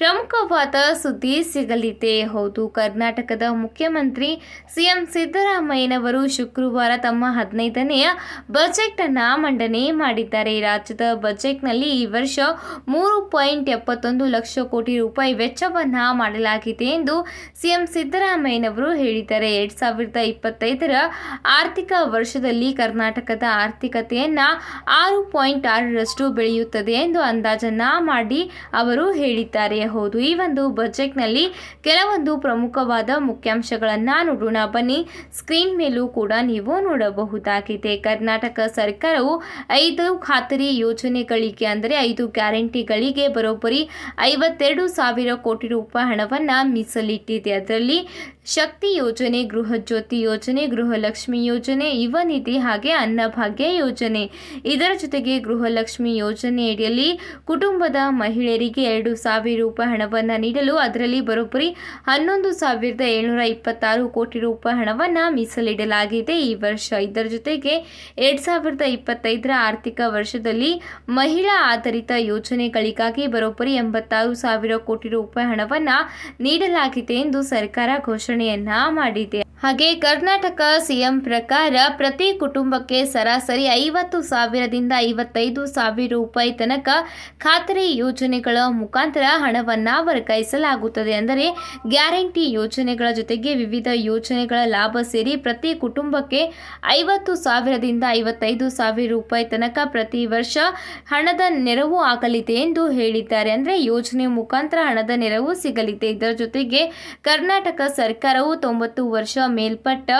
ಪ್ರಮುಖವಾದ ಸುದ್ದಿ ಸಿಗಲಿದೆ. ಹೌದು, ಕರ್ನಾಟಕದ ಮುಖ್ಯಮಂತ್ರಿ ಸಿಎಂ ಸಿದ್ದರಾಮಯ್ಯನವರು ಶುಕ್ರವಾರ ತಮ್ಮ ಹದಿನೈದನೆಯ ಬಜೆಟ್ ಅನ್ನ ಮಂಡನೆ ಮಾಡಿದ್ದಾರೆ. ರಾಜ್ಯದ ಬಜೆಟ್ನಲ್ಲಿ ಈ ವರ್ಷ ಮೂರು ಪಾಯಿಂಟ್ ಎಪ್ಪತ್ತೊಂದು ಲಕ್ಷ ಕೋಟಿ ರೂಪಾಯಿ ವೆಚ್ಚವನ್ನು ಮಾಡಲಾಗಿದೆ ಎಂದು ಸಿಎಂ ಸಿದ್ದರಾಮಯ್ಯನವರು ಹೇಳಿದ್ದಾರೆ. ಎರಡ್ ಸಾವಿರದ ಇಪ್ಪತ್ತೈದರ ಆರ್ಥಿಕ ವರ್ಷದಲ್ಲಿ ಕರ್ನಾಟಕದ ಆರ್ಥಿಕತೆಯನ್ನು ಆರು ಪಾಯಿಂಟ್ ಆರರಷ್ಟು ಬೆಳೆಯುತ್ತದೆ ಎಂದು ಅಂದಾಜನ್ನ ಮಾಡಿ ಅವರು ಹೇಳಿದ್ದಾರೆ. ಹೌದು. ಈ ಒಂದು ಬಜೆಟ್ನಲ್ಲಿ ಕೆಲವೊಂದು ಪ್ರಮುಖವಾದ ಮುಖ್ಯಾಂಶಗಳನ್ನು ನೋಡೋಣ. ಬನ್ನಿ, ಸ್ಕ್ರೀನ್ ಮೇಲೂ ಕೂಡ ನೀವು ನೋಡಬಹುದಾಗಿದೆ. ಕರ್ನಾಟಕ ಸರ್ಕಾರವು ಐದು ಖಾತರಿ ಯೋಜನೆಗಳಿಗೆ ಅಂದರೆ ಐದು ಗ್ಯಾರಂಟಿಗಳಿಗೆ ಬರೋಬ್ಬರಿ ಐವತ್ತೆರಡು ಸಾವಿರ ಕೋಟಿ ರೂಪಾಯಿ ಹಣವನ್ನು ಮೀಸಲಿಟ್ಟಿದೆ. ಅದರಲ್ಲಿ ಶಕ್ತಿ ಯೋಜನೆ, ಗೃಹ ಜ್ಯೋತಿ ಯೋಜನೆ, ಗೃಹಲಕ್ಷ್ಮಿ ಯೋಜನೆ, ಯುವ ನಿಧಿ ಹಾಗೆ ಅನ್ನಭಾಗ್ಯ ಯೋಜನೆ. ಇದರ ಜೊತೆಗೆ ಗೃಹಲಕ್ಷ್ಮಿ ಯೋಜನೆಯಡಿಯಲ್ಲಿ ಕುಟುಂಬದ ಮಹಿಳೆಯರಿಗೆ ಎರಡು ಸಾವಿರ ರೂಪಾಯಿ ಹಣವನ್ನು ನೀಡಲು ಅದರಲ್ಲಿ ಬರೋಬ್ಬರಿ ಹನ್ನೊಂದು ಸಾವಿರದ ಏಳ್ನೂರ ಇಪ್ಪತ್ತಾರು ಕೋಟಿ ರೂಪಾಯಿ ಹಣವನ್ನು ಮೀಸಲಿಡಲಾಗಿದೆ. ಈ ವರ್ಷ ಇದರ ಜೊತೆಗೆ ಎರಡು ಸಾವಿರದ ಇಪ್ಪತ್ತೈದರ ಆರ್ಥಿಕ ವರ್ಷದಲ್ಲಿ ಮಹಿಳಾ ಆಧಾರಿತ ಯೋಜನೆಗಳಿಗಾಗಿ ಬರೋಬ್ಬರಿ ಎಂಬತ್ತಾರು ಸಾವಿರ ಕೋಟಿ ರೂಪಾಯಿ ಹಣವನ್ನು ನೀಡಲಾಗಿದೆ ಎಂದು ಸರ್ಕಾರ ಘೋಷಣೆಯನ್ನ ಮಾಡಿದೆ. ಹಾಗೆ ಕರ್ನಾಟಕ ಸಿಎಂ ಪ್ರಕಾರ ಪ್ರತಿ ಕುಟುಂಬಕ್ಕೆ ಸರಾಸರಿ ಐವತ್ತು ಸಾವಿರದಿಂದ ಐವತ್ತೈದು ಸಾವಿರ ರೂಪಾಯಿ ತನಕ ಖಾತರಿ ಯೋಜನೆಗಳ ಮುಖಾಂತರ ಹಣವನ್ನು ವರ್ಗಾಯಿಸಲಾಗುತ್ತದೆ ಅಂದರೆ ಗ್ಯಾರಂಟಿ ಯೋಜನೆಗಳ ಜೊತೆಗೆ ವಿವಿಧ ಯೋಜನೆಗಳ ಲಾಭ ಸೇರಿ ಪ್ರತಿ ಕುಟುಂಬಕ್ಕೆ ಐವತ್ತು ಸಾವಿರದಿಂದ ಐವತ್ತೈದು ಸಾವಿರ ರೂಪಾಯಿ ತನಕ ಪ್ರತಿ ವರ್ಷ ಹಣದ ನೆರವು ಆಗಲಿದೆ ಎಂದು ಹೇಳಿದ್ದಾರೆ. ಅಂದರೆ ಯೋಜನೆ ಮುಖಾಂತರ ಹಣದ ನೆರವು ಸಿಗಲಿದೆ. ಇದರ ಜೊತೆಗೆ ಕರ್ನಾಟಕ ಸರ್ಕಾರವು ತೊಂಬತ್ತು ವರ್ಷ ಮೇಲ್ಪಟ್ಟ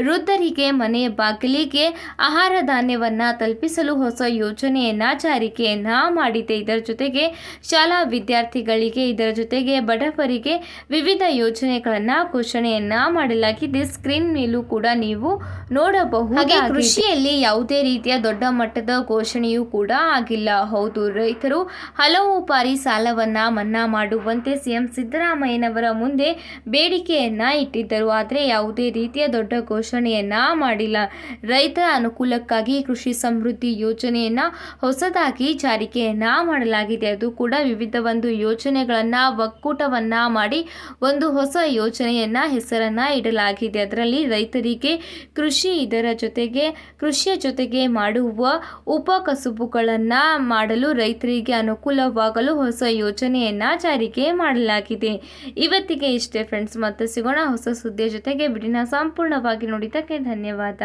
ವೃದ್ಧರಿಗೆ ಮನೆ ಬಾಗಿಲಿಗೆ ಆಹಾರ ಧಾನ್ಯವನ್ನ ತಲುಪಿಸಲು ಹೊಸ ಯೋಜನೆಯನ್ನು ಜಾರಿಕೆಯನ್ನ ಮಾಡಿದೆ. ಇದರ ಜೊತೆಗೆ ಶಾಲಾ ವಿದ್ಯಾರ್ಥಿಗಳಿಗೆ, ಇದರ ಜೊತೆಗೆ ಬಡವರಿಗೆ ವಿವಿಧ ಯೋಜನೆಗಳನ್ನ ಘೋಷಣೆಯನ್ನ ಮಾಡಲಾಗಿದೆ. ಸ್ಕ್ರೀನ್ ಮೇಲೂ ಕೂಡ ನೀವು ನೋಡಬಹುದು ಹಾಗೆ ಕೃಷಿಯಲ್ಲಿ ಯಾವುದೇ ರೀತಿಯ ದೊಡ್ಡ ಮಟ್ಟದ ಘೋಷಣೆಯೂ ಕೂಡ ಆಗಿಲ್ಲ. ಹೌದು, ರೈತರು ಹಲವು ಬಾರಿ ಸಾಲವನ್ನ ಮನ್ನಾ ಮಾಡುವಂತೆ ಸಿಎಂ ಸಿದ್ದರಾಮಯ್ಯನವರ ಮುಂದೆ ಬೇಡಿಕೆಯನ್ನ ಇಟ್ಟಿದ್ದರು. ಆದರೆ ಯಾವುದೇ ರೀತಿಯ ದೊಡ್ಡ ಘೋಷಣೆಯನ್ನ ಮಾಡಿಲ್ಲ. ರೈತರ ಅನುಕೂಲಕ್ಕಾಗಿ ಕೃಷಿ ಸಮೃದ್ಧಿ ಯೋಜನೆಯನ್ನ ಹೊಸದಾಗಿ ಜಾರಿಗೆಯನ್ನ ಮಾಡಲಾಗಿದೆ. ಅದು ಕೂಡ ವಿವಿಧ ಒಂದು ಯೋಜನೆಗಳನ್ನ ಒಕ್ಕೂಟವನ್ನ ಮಾಡಿ ಒಂದು ಹೊಸ ಯೋಜನೆಯನ್ನ ಹೆಸರನ್ನ ಇಡಲಾಗಿದೆ. ಅದರಲ್ಲಿ ರೈತರಿಗೆ ಕೃಷಿ ಇದರ ಜೊತೆಗೆ, ಕೃಷಿಯ ಜೊತೆಗೆ ಮಾಡುವ ಉಪಕಸುಬುಗಳನ್ನ ಮಾಡಲು ರೈತರಿಗೆ ಅನುಕೂಲವಾಗಲು ಹೊಸ ಯೋಜನೆಯನ್ನ ಜಾರಿಗೆ ಮಾಡಲಾಗಿದೆ. ಇವತ್ತಿಗೆ ಇಷ್ಟೇ ಫ್ರೆಂಡ್ಸ್ ಮತ್ತೆ ಸಿಗೋಣ ಹೊಸ ಸುದ್ದಿಯ ಜೊತೆಗೆ. ಸಂಪೂರ್ಣವಾಗಿ ನೋಡಿದ್ದಕ್ಕೆ ಧನ್ಯವಾದ.